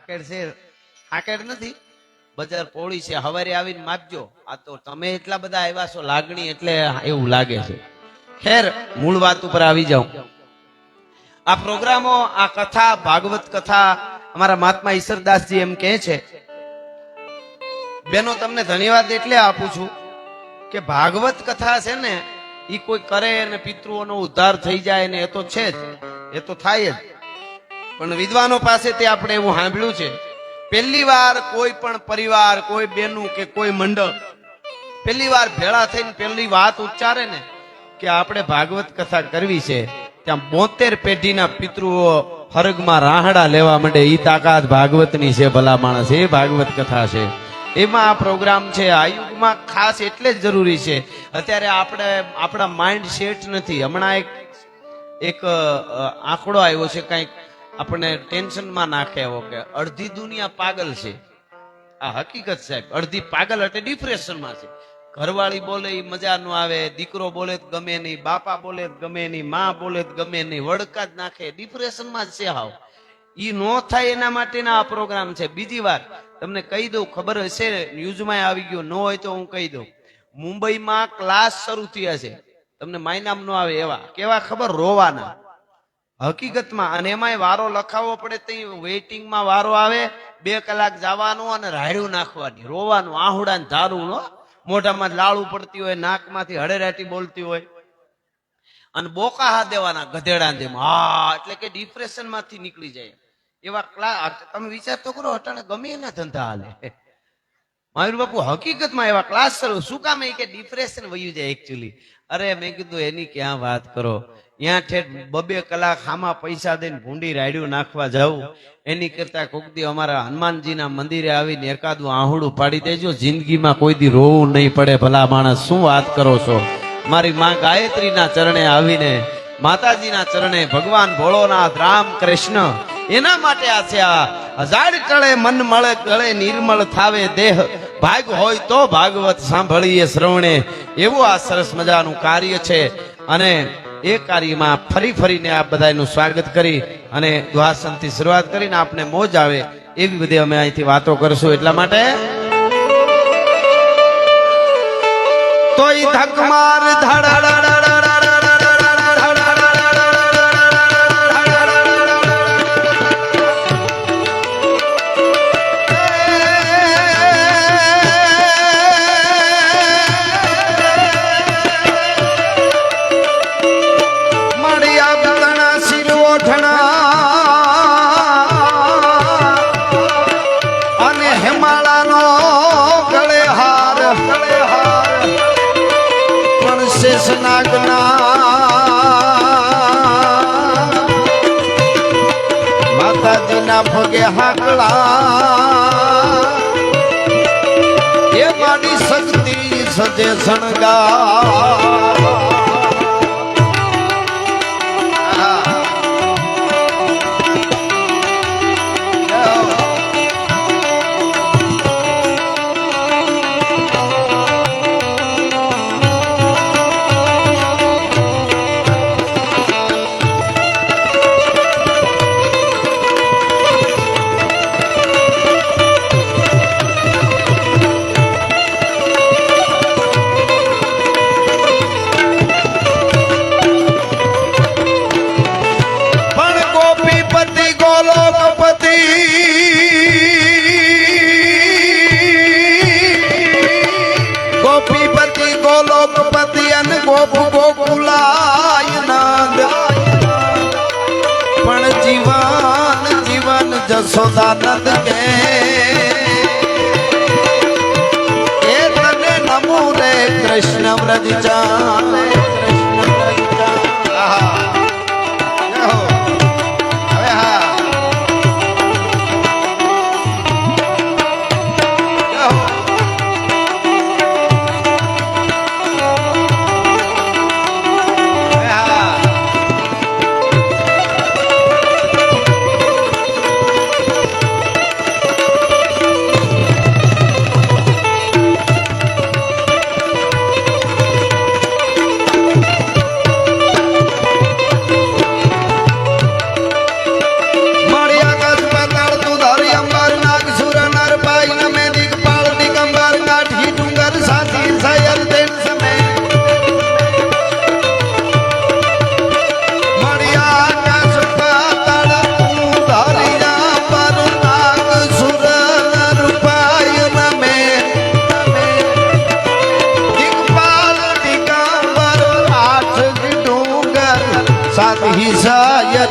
હાકેડ છે. હાકેડ નથી. બજાર પોળી છે. હવારે આવીને માપજો આ તો તમે એટલા બધા આવ્યા છો, લાગણી એટલે એવું લાગે છે. ખેર, મૂળ વાત ઉપર આવી જાઉં. આ પ્રોગ્રામો, આ કથા, ભાગવત કથા, અમારા મહાત્મા ઈશ્વરદાસજી એમ કહે છે. બેનો, તમને ધન્યવાદ એટલે આપું છું કે ભાગવત કથા છે ને એ કોઈ કરે અને પિતૃઓનો ઉદ્ધાર થઈ જાય ને એ તો છે જ. એ તો થાય જ. પણ વિદ્વાનો પાસેથી આપણે એવું સાંભળ્યું છે. પહેલી વાર કોઈ પણ પરિવાર, કોઈ બેનું કે કોઈ મંડળ, પહેલી વાર ભેળા થઈને પહેલી વાત ઉચ્ચારે ને કે આપણે ભાગવત કથા કરવી છે, ત્યાં બોતેર પેઢીના પિતૃઓ હરગમાં રાહડા લેવા માંડે. એ તાકાત ભાગવતની છે, ભલા માણસ. એ ભાગવત કથા છે. એમાં આ પ્રોગ્રામ છે, આ યુગમાં ખાસ એટલે જ જરૂરી છે. અત્યારે આપણે, આપણા માઇન્ડ સેટ નથી. હમણાં એક એક આંકડો આવ્યો છે, કંઈક આપણને ટેન્શનમાં નાખે એવો કે અડધી દુનિયા પાગલ છે. આ હકીકત સાહેબ, અડધી પાગલ એટલે ડિપ્રેશનમાં છે. ઘરવાળી બોલે એ મજા ન આવે, દીકરો બોલે તો ગમે નહીં, બાપા બોલે તો ગમે નહીં, માં બોલે તો ગમે નહીં, વડકા જ નાખે ડિપ્રેશનમાં જ છે હાવ. એ નો થાય એના માટેના આ પ્રોગ્રામ છે. બીજી વાર તમને કહી દઉં, ખબર હશે, ન્યૂઝમાં આવી ગયો, ન હોય તો હું કહી દઉં. મુંબઈમાં ક્લાસ શરૂ થયા છે. તમને માયનામ ન આવે એવા. કેવા ખબર? રોવાના. હકીકતમાં, અને એમાંય વારો લખાવવો પડે તો વેઇટિંગમાં વારો આવે, બે કલાક જવાનું અને રાયડું નાખવાની, રોવાનું આહુડા ને ધારું મોઢામાં લાળું પડતી હોય, નાકમાંથી હળેરાટી બોલતી હોય. અને બોકા હા દેવાના ગધેડા જેમ હા, એટલે કે ડિપ્રેશનમાંથી નીકળી જાય. એવા ક્લાસ તમે વિચાર તો કરો, અટાણે ગમે એના ધંધા હાલે. મયુર બાપુ, હકીકતમાં એવા ક્લાસ શરૂ શું કામ કે ડિપ્રેશન વયું જાય એકચ્યુઅલી અરે, મેં કીધું, એની ક્યાં વાત કરો? ત્યાં ઠેઠ બબે કલાક હામાં પૈસા દઈને ભૂંડી રાયડ્યું નાખવા જવું એની કરતા કોક દી અમારા હનુમાનજીના મંદિરે આવીને એકાદું આહુડું પાડી દેજો. જિંદગીમાં કોઈ દી રોવું નહીં પડે, ભલા માણસ. શું વાત કરો છો? મારી માં ગાયત્રીના ચરણે આવીને, માતાજીના ચરણે ભગવાન ભોળોનાથ રામ કૃષ્ણ એના માટે આ છે હજાર ટળે મન મળે ગળે નિર્મળ થાવે દેહ. ભાગ હોય તો ભાગવત સાંભળીએ શ્રવણે. એવું આ સરસ મજાનું કાર્ય છે. અને એ કાર્યમાં ફરી ફરીને આ બધાનું સ્વાગત કરી અને દ્વાસનથી શરૂઆત કરીને આપને મોજ આવે એવી બધી અમે અહીંથી વાતો કરશું. એટલા માટે તોય ધકમાર મળ્યા માતાજીના ભગે હાકલા એ મારી શક્તિ સજે શણગા જશોદાનંદ કે એ તને નમો રે કૃષ્ણ વ્રજ જાને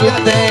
Gracias.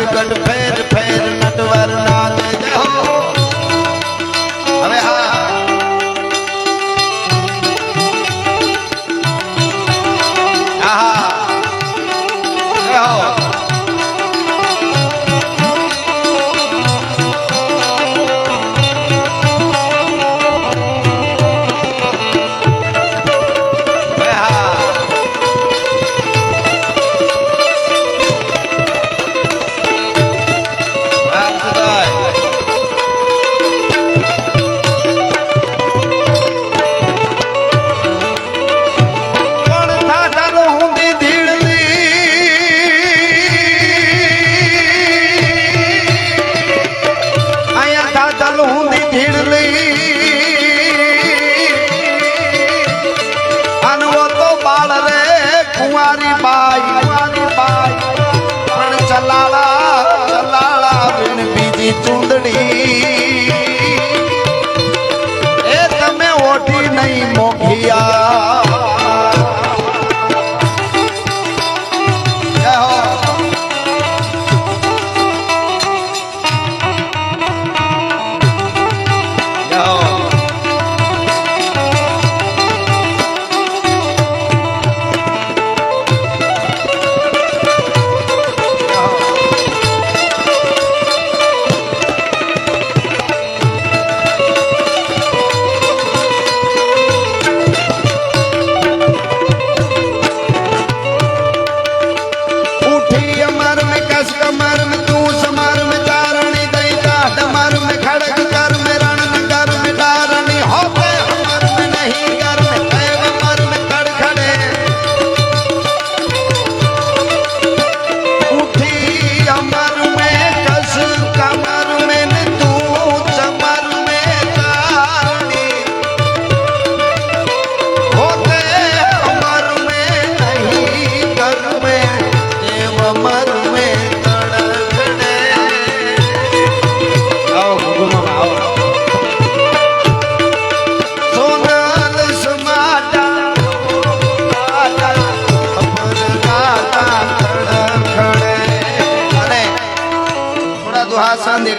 दर्द पैर पैर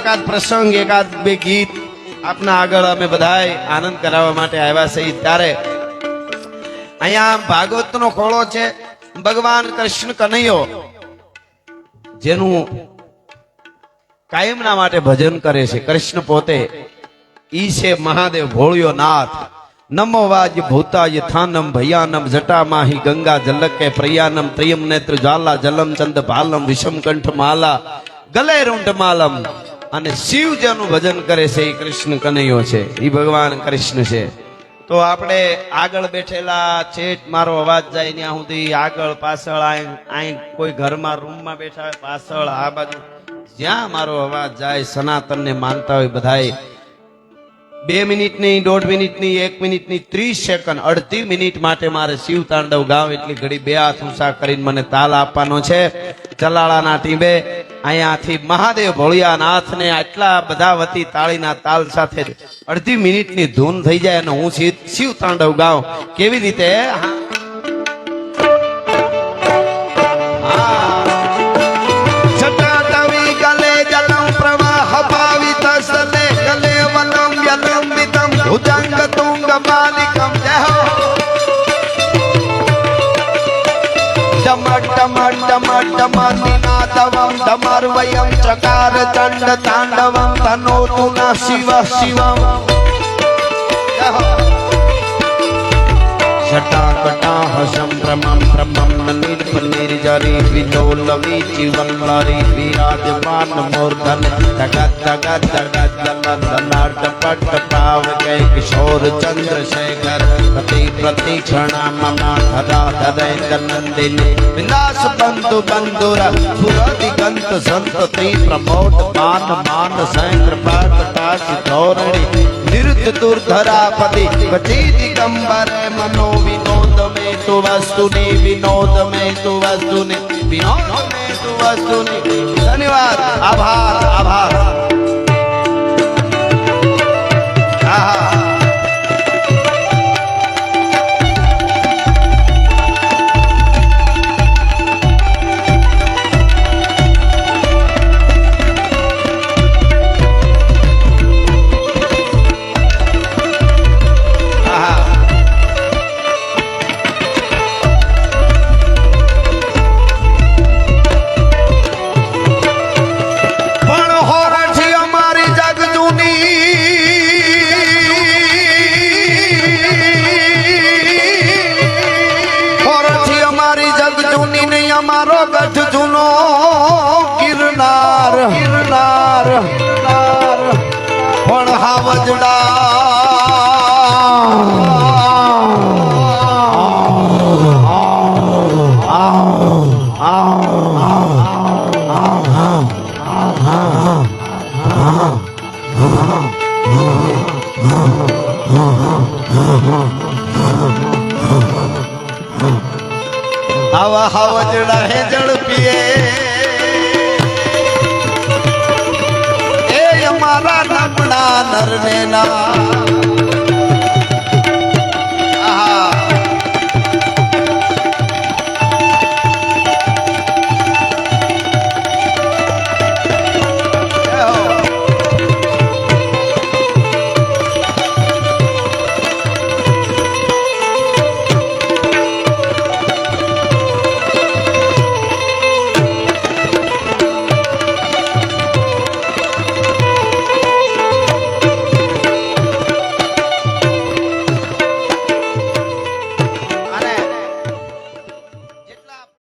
એકાદ પ્રસંગ, એકાદ બે ગીત આપના આગળ અમે બધાય આનંદ કરાવવા માટે આવ્યા છે. ત્યારે અહીંયા ભાગવતનો ખોળો છે. ભગવાન કૃષ્ણ કનૈયો, જેનું કાયમના માટે ભજન કરે છે. કૃષ્ણ પોતે ઈ છે મહાદેવ ભોળ્યો નાથ. નમો વાજ ભૂતાય થાનમ ભયાનમ જટામાહી ગંગા જલકે પ્રયાનમ ત્રિયમ નેત્ર જ્વાલા જલમ ચંદ ભાલમ વિષમ કંઠ માલા ગલે રૂંઢ માલમ અને શિવ જેનું ભજન કરે છે એ કૃષ્ણ કનૈયો છે. એ ભગવાન કૃષ્ણ છે. તો આપણે આગળ બેઠેલા છેટ મારો અવાજ જાય ત્યાં સુધી આગળ પાછળ આય કોઈ ઘરમાં રૂમમાં બેઠા હોય, પાછળ આ બાજુ જ્યાં મારો અવાજ જાય, સનાતનને માનતા હોય બધાય બે મિનિટની દોઢ મિનિટની એક મિનિટની ત્રીસ સેકન્ડ, અડધી મિનિટ માટે મારે શિવ તાંડવ ગાવ એટલી ઘડી બે હાથ ઊંચા કરીને મને તાલ આપવાનો છે. ચલાળાના ટીમે અહીંયાથી મહાદેવ ભોળિયાનાથને આટલા બધા વતી તાળીના તાલ સાથે અડધી મિનિટની ધૂન થઈ જાય અને હું શિવ તાંડવ ગાવ કેવી રીતે? ભુજંગ તુંગ માલિકમ જય હો ડમર ડમર ડમર ડમર નિનાદવમ ડમર વયમ ચકાર ચંડ તાંડવમ તનોતુ ના શિવ, શિવમ. જય હો જટાકટાહ સંભ્રમમ ભ્રમમ નિર્ભ નિર્જરી વિલોલવી જીવલ્લરી વિરાજમાન મૂર્ધન ધગત ધગત ધગત દલનાટ પટ પાવ કે કિશોર ચંદ્રશેખર પ્રતિ પ્રતિક્ષણા મમ ધરા ધરેન્દ્ર નંદિની વિલાસ બંધુ બંધુર સુર દિગંત સંતતિ પ્રમોદ માન માન સૈન્દ્ર પ્રકાશ ધોરણી નિરુદ્ધ દુર્ધરાપતિ ગતિ દિગંબર મનો વિનોદ મે તુ વસ્તુને વિનોદ મે તુ વસ્તુને વિનોદ મે તુ વસ્તુને ધન્યવાદ આભાર આભાર